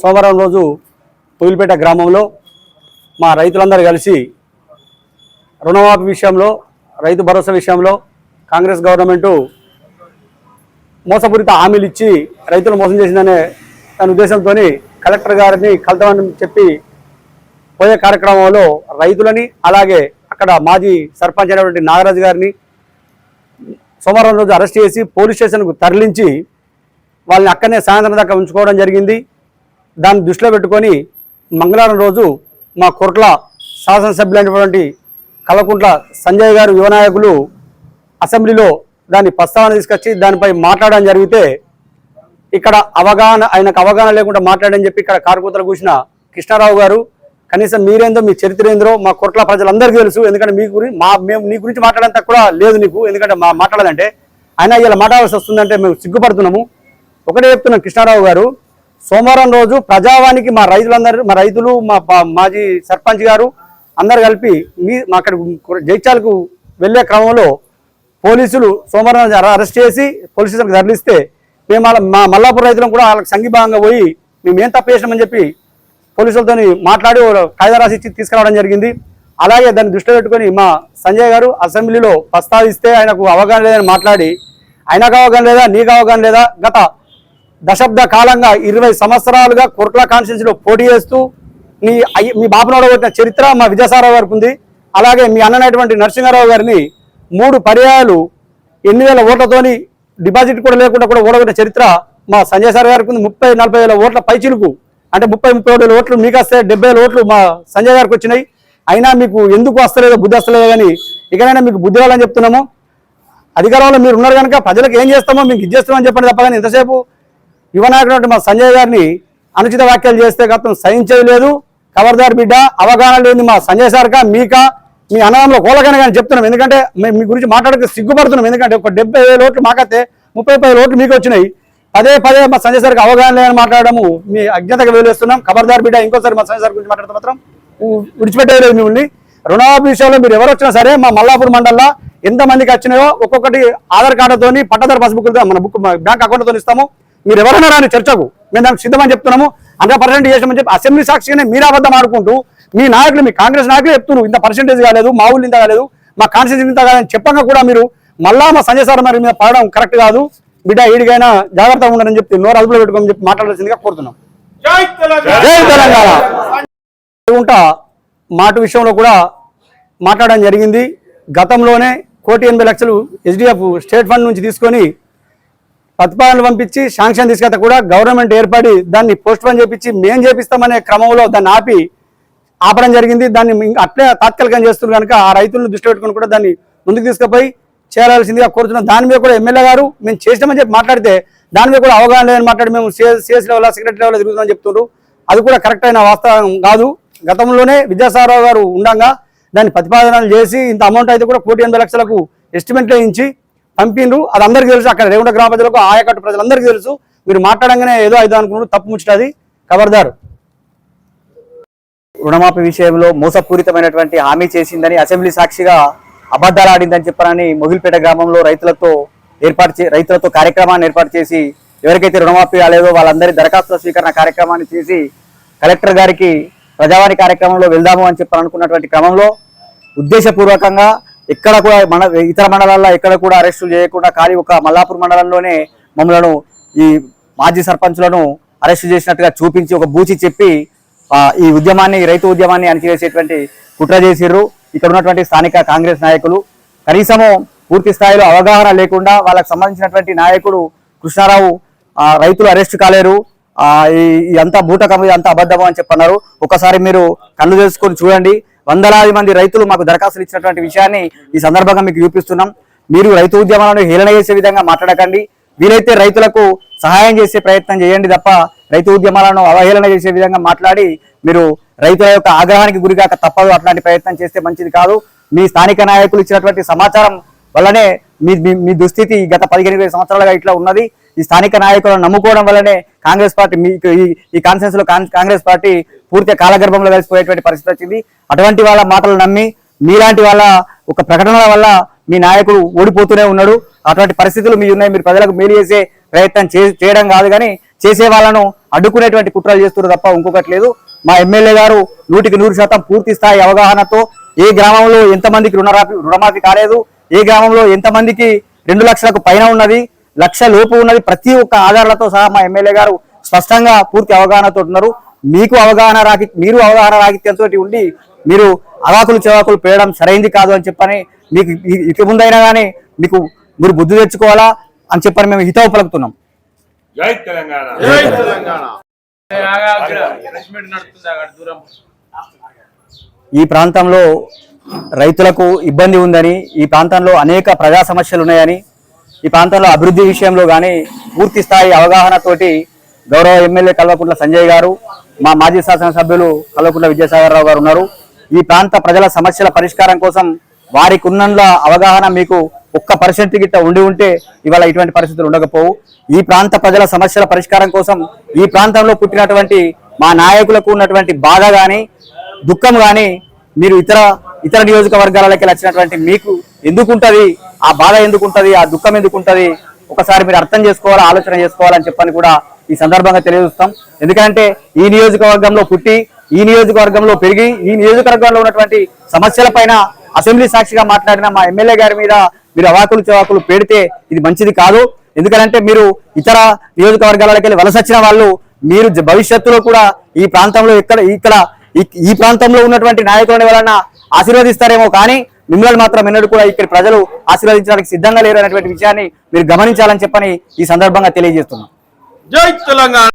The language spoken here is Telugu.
సోమవారం రోజు తొగిలిపేట గ్రామంలో మా రైతులందరూ కలిసి రుణమాఫీ విషయంలో రైతు భరోసా విషయంలో కాంగ్రెస్ గవర్నమెంటు మోసపూరిత హామీలు ఇచ్చి రైతులు మోసం చేసిందనే దాని ఉద్దేశంతో కలెక్టర్ గారిని కలతమని చెప్పి పోయే కార్యక్రమంలో రైతులని అలాగే అక్కడ మాజీ సర్పంచ్ అయినటువంటి నాగరాజు గారిని సోమవారం రోజు అరెస్ట్ చేసి పోలీస్ స్టేషన్కు తరలించి వాళ్ళని అక్కడనే సాయంత్రం దాకా ఉంచుకోవడం జరిగింది. దాన్ని దృష్టిలో పెట్టుకొని మంగళవారం రోజు మా కొరట్ల శాసనసభ్యులైనటువంటి కలకుంట్ల సంజయ్ గారు యువనాయకులు అసెంబ్లీలో దాన్ని ప్రస్తావన తీసుకొచ్చి దానిపై మాట్లాడడం జరిగితే ఇక్కడ అవగాహన ఆయనకు అవగాహన లేకుండా మాట్లాడని చెప్పి ఇక్కడ కారుకూతలు కూసిన కృష్ణారావు గారు కనీసం మీరేందో మీ చరిత్ర ఏందో మా కొట్ల ప్రజలందరికీ తెలుసు. ఎందుకంటే మీ గురించి మా మేము నీ గురించి మాట్లాడేంత కూడా లేదు నీకు. ఎందుకంటే మా మాట్లాడాలంటే ఆయన ఇలా మాట్లాడాల్సి వస్తుందంటే మేము సిగ్గుపడుతున్నాము. ఒకటే చెప్తున్నాం కృష్ణారావు గారు సోమవారం రోజు ప్రజావానికి మా రైతులందరూ మా రైతులు మా మాజీ సర్పంచ్ గారు అందరు కలిపి మీ మా అక్కడ జైత్యాలకు వెళ్ళే క్రమంలో పోలీసులు సోమవారం అరె- అరెస్ట్ చేసి పోలీస్ స్టేషన్కి తరలిస్తే మేము మా మల్లాపూర్ రైతులను కూడా వాళ్ళకి సంఘీభావంగా పోయి మేము ఏం తప్పు చేసినామని చెప్పి పోలీసులతో మాట్లాడి ఓ కాయిదా రాసి ఇచ్చి తీసుకురావడం జరిగింది. అలాగే దాన్ని దృష్టిలో పెట్టుకొని మా సంజయ్ గారు అసెంబ్లీలో ప్రస్తావిస్తే ఆయనకు అవగాహన లేదని మాట్లాడి ఆయనకు అవగాహన లేదా నీకు అవగాహన లేదా గత దశాబ్ద కాలంగా ఇరవై సంవత్సరాలుగా కుర్ట్ల కాన్స్టిట్యూన్సీలో పోటీ చేస్తూ మీ అయ్య- మీ బాబునోడ కొట్టిన చరిత్ర మా విద్యాసారావు గారికి ఉంది. అలాగే మీ అన్ననటువంటి నరసింహారావు గారిని మూడు పర్యాయాలు ఎన్ని వేల ఓట్లతోని డిపాజిట్ కూడా లేకుండా కూడా ఓడగొట్టిన చరిత్ర మా సంజయ్ సార్ గారికి ఉంది. ముప్పై నలభై వేల ఓట్ల పైచిలుకు అంటే ముప్పై ముప్పై ఏడు ఓట్లు మీకు వస్తే డెబ్బై వేల ఓట్లు మా సంజయ్ గారికి వచ్చినాయి. అయినా మీకు ఎందుకు వస్తలేదో బుద్ధి వస్తలేదో కానీ ఇకనైనా మీకు బుద్ధి రావాలని చెప్తున్నాము. అధికారంలో మీరు ఉన్నారు కనుక ప్రజలకు ఏం చేస్తామో మీకు ఇది చేస్తామని చెప్పండి తప్ప కానీ ఇంతసేపు యువ నాయకుడు మా సంజయ్ గారిని అనుచిత వ్యాఖ్యలు చేస్తే గతం సహించేది లేదు. ఖబర్దార్ బిడ్డ అవగాహన లేని మా సంజయ్ సార్గా మీక మీ అన్నదంలో కోలకని కానీ చెప్తున్నాం. ఎందుకంటే మేము మీ గురించి మాట్లాడితే సిగ్గుపడుతున్నాం. ఎందుకంటే ఒక డెబ్బై వేల ఓట్లు మాకైతే ముప్పై పది ఓట్లు మీకు వచ్చినాయి. పదే పదే మా సంజయ్ సార్కి అవగాహన లేని మాట్లాడము మీ అజ్ఞతగా వేలేస్తున్నాం. ఖబర్దార్ బిడ్డ ఇంకోసారి మా సంజయ్ సార్ గురించి మాట్లాడితే మాత్రం విడిచిపెట్టేయలేదు మిమ్మల్ని. రుణమాఫీ విషయంలో మీరు ఎవరు వచ్చినా సరే మా మల్లాపూర్ మండలంలో ఎంతమందికి వచ్చినాయో ఒక్కొక్కటి ఆధార్ కార్డుతోని పట్టదారు పాస్బుక్ మన బుక్ బ్యాంక్ అకౌంట్తో ఇస్తాము. మీరు ఎవరైనా రాని చర్చకు మేము దానికి సిద్ధమని చెప్తున్నాము. హండ్రెడ్ పర్సెంట్ చేసామని చెప్పి అసెంబ్లీ సాక్షిగానే మీరు అబద్ధం ఆడుకుంటూ మీ నాయకులు మీ కాంగ్రెస్ నాయకులు చెప్తున్నారు. ఇంత పర్సెంటేజ్ కాలేదు మా ఊళ్ళు ఇంత కాలేదు మా కాన్స్టిట్యూన్సీ ఇంత కాదని చెప్పంగా కూడా మీరు మళ్ళా మా సంజయ్ సార్ మరి మీద పడడం కరెక్ట్ కాదు. బిడ్డ ఈడికైనా జాగ్రత్తగా ఉండని చెప్పి నోరు అదుపులో పెట్టుకోమని చెప్పి మాట్లాడాల్సిందిగా కోరుతున్నాం. జై తెలంగాణ! ఉంటా మాట విషయంలో కూడా మాట్లాడడం జరిగింది. గతంలోనే కోటి ఎనభై లక్షలు హెచ్డిఎఫ్ స్టేట్ ఫండ్ నుంచి తీసుకొని ప్రతిపాదనలు పంపించి శాంక్షన్ తీసుకెళ్తే కూడా గవర్నమెంట్ ఏర్పడి దాన్ని పోస్ట్ పోన్ చేపించి మేం చేపిస్తామనే క్రమంలో దాన్ని ఆపి ఆపడం జరిగింది. దాన్ని అట్లే తాత్కాలికంగా చేస్తున్నారు కనుక ఆ రైతులను దృష్టి పెట్టుకుని కూడా దాన్ని ముందుకు తీసుకుపోయి చేరాల్సిందిగా కోరుతున్నాం. దాని మీద కూడా ఎమ్మెల్యే గారు మేము చేసినామని చెప్పి మాట్లాడితే దాని మీద కూడా అవగాహన లేదని మాట్లాడి మేము సిఎస్ లెవెల్ సెక్రటరీ లెవెల్ తిరుగుతామని చెప్తున్నారు అది కూడా కరెక్ట్ అయిన వాస్తవం కాదు. గతంలోనే విద్యాసాగరరావు గారు ఉండగా దాన్ని ప్రతిపాదనలు చేసి ఇంత అమౌంట్ అయితే కూడా కోటి ఎనభై లక్షలకు ఎస్టిమేట్లు ఇచ్చి పంపిండ్రు. అది అందరికీ తెలుసు అక్కడ రేవుండ గ్రామ ప్రజలకు ఆయకట్టు ప్రజలందరికీ తెలుసు. మీరు మాట్లాడంగానే ఏదో అయితే అనుకున్నారు తప్పు ముచ్చటది. ఖబర్దారు రుణమాఫీ విషయంలో మోసపూరితమైనటువంటి హామీ చేసిందని అసెంబ్లీ సాక్షిగా అబద్ధాలు ఆడిందని చెప్పారని మొగిల్పేట గ్రామంలో రైతులతో ఏర్పాటు చే రైతులతో కార్యక్రమాన్ని ఏర్పాటు చేసి ఎవరికైతే రుణమాఫీ కాలేదో వాళ్ళందరి దరఖాస్తుల స్వీకరణ కార్యక్రమాన్ని చేసి కలెక్టర్ గారికి ప్రజావాణి కార్యక్రమంలో వెళ్దాము అని చెప్పాలనుకున్నటువంటి క్రమంలో ఉద్దేశపూర్వకంగా ఎక్కడ కూడా మన ఇతర మండలాల్లో ఎక్కడ కూడా అరెస్టులు చేయకుండా ఖాళీ ఒక మల్లాపూర్ మండలంలోనే మమ్మలను ఈ మాజీ సర్పంచ్లను అరెస్టు చేసినట్టుగా చూపించి ఒక బూచి చెప్పి ఈ ఉద్యమాన్ని రైతు ఉద్యమాన్ని అణిచివేసేటువంటి కుట్ర చేసిర్రు. ఇక్కడ ఉన్నటువంటి స్థానిక కాంగ్రెస్ నాయకులు. కనీసము పూర్తి స్థాయిలో అవగాహన లేకుండా వాళ్ళకు సంబంధించినటువంటి నాయకుడు కృష్ణారావు రైతులు అరెస్ట్ కాలేరు. ఈ అంతా బూటకం ఇది అంతా అబద్ధము అని చెప్పన్నారు. ఒకసారి మీరు కళ్ళు తెలుసుకొని చూడండి. వందలాది మంది రైతులు మాకు దరఖాస్తులు ఇచ్చినటువంటి విషయాన్ని ఈ సందర్భంగా మీకు చూపిస్తున్నాం. మీరు రైతు ఉద్యమాలను హేళన చేసే విధంగా మాట్లాడకండి. వీలైతే రైతులకు సహాయం చేసే ప్రయత్నం చేయండి తప్ప రైతు ఉద్యమాలను అవహేళన చేసే విధంగా మాట్లాడి మీరు రైతుల యొక్క ఆగ్రహానికి గురికాక తప్పదు. అట్లాంటి ప్రయత్నం చేస్తే మంచిది కాదు. మీ స్థానిక నాయకులు ఇచ్చినటువంటి సమాచారం వల్లనే మీ మీ- దుస్థితి గత పదిహేను ఇరవై సంవత్సరాలుగా ఇట్లా ఉన్నది. ఈ స్థానిక నాయకులను నమ్ముకోవడం వల్లనే కాంగ్రెస్ పార్టీ మీకు ఈ కాన్ఫరెన్స్లో కాంగ్రెస్ పార్టీ పూర్తిగా కాలగర్భంలో కలిసిపోయేటువంటి పరిస్థితి వచ్చింది. అటువంటి వాళ్ళ మాటలు నమ్మి మీలాంటి వాళ్ళ ఒక ప్రకటనల వల్ల మీ నాయకుడు ఓడిపోతూనే ఉన్నాడు. అటువంటి పరిస్థితులు మీ ఉన్నాయి. మీరు ప్రజలకు మేలు చేసే ప్రయత్నం చే- చేయడం కాదు కానీ చేసే వాళ్ళను అడ్డుకునేటువంటి కుట్రలు చేస్తున్నారు తప్ప ఇంకొకటి లేదు. మా ఎమ్మెల్యే గారు నూటికి నూరు శాతం పూర్తి స్థాయి అవగాహనతో ఏ గ్రామంలో ఎంతమందికి రుణమాఫీ రుణమాఫీ కాలేదు ఏ గ్రామంలో ఎంతమందికి రెండు లక్షలకు పైన ఉన్నది లక్ష లోపు ఉన్నది ప్రతి ఒక్క ఆధారాలతో సహా మా ఎమ్మెల్యే గారు స్పష్టంగా పూర్తి అవగాహనతో ఉన్నారు. మీకు అవగాహన రాకి మీరు అవగాహన రాహిత్యంతో ఉండి మీరు అవాకులు చెవాకులు పేయడం సరైంది కాదు అని చెప్పని మీకు ఇక ముందైనా కానీ మీకు మీరు బుద్ధి తెచ్చుకోవాలా అని చెప్పని మేము హితవు పలుకుతున్నాం. జై తెలంగాణ. ఈ ప్రాంతంలో రైతులకు ఇబ్బంది ఉందని ఈ ప్రాంతంలో అనేక ప్రజా సమస్యలు ఉన్నాయని ఈ ప్రాంతంలో అభివృద్ధి విషయంలో కానీ పూర్తి స్థాయి అవగాహనతోటి గౌరవ ఎమ్మెల్యే కల్వకుంట్ల సంజయ్ గారు మా మాజీ శాసనసభ్యులు కల్వకుంట్ల విద్యాసాగర్ రావు గారు ఉన్నారు. ఈ ప్రాంత ప్రజల సమస్యల పరిష్కారం కోసం వారికి ఉన్న అవగాహన మీకు ఒక్క పర్సెంట్ గిట్ట ఉండి ఉంటే ఇవాళ ఇటువంటి పరిస్థితులు ఉండకపోవు. ఈ ప్రాంత ప్రజల సమస్యల పరిష్కారం కోసం ఈ ప్రాంతంలో పుట్టినటువంటి మా నాయకులకు ఉన్నటువంటి బాధ కానీ దుఃఖం కానీ మీరు ఇతర ఇతర నియోజకవర్గాలకి వచ్చినటువంటి మీకు ఎందుకుంటుంది? ఆ బాధ ఎందుకుంటుంది? ఆ దుఃఖం ఎందుకుంటుంది? ఒకసారి మీరు అర్థం చేసుకోవాలా ఆలోచన చేసుకోవాలని చెప్పని కూడా ఈ సందర్భంగా తెలియజేస్తాం. ఎందుకంటే ఈ నియోజకవర్గంలో పుట్టి ఈ నియోజకవర్గంలో పెరిగి ఈ నియోజకవర్గంలో ఉన్నటువంటి సమస్యల పైన అసెంబ్లీ సాక్షిగా మాట్లాడిన మా ఎమ్మెల్యే గారి మీద మీరు అవాకులు చవాకులు పెడితే ఇది మంచిది కాదు. ఎందుకంటే మీరు ఇతర నియోజకవర్గాలకి వెళ్ళి వలస వచ్చిన వాళ్ళు మీరు జ- భవిష్యత్తులో కూడా ఈ ప్రాంతంలో ఇక్కడ ఇక్కడ ఈ- ఈ ప్రాంతంలో ఉన్నటువంటి నాయకులను ఎవరైనా ఆశీర్వదిస్తారేమో కానీ మిమ్మల్ని మాత్రం ఎన్నడూ కూడా ఇక్కడ ప్రజలు ఆశీర్వదించడానికి సిద్ధంగా లేరు అనేటువంటి విషయాన్ని మీరు గమనించాలని చెప్పని ఈ సందర్భంగా తెలియజేస్తున్నాం. జై తెలంగాణ.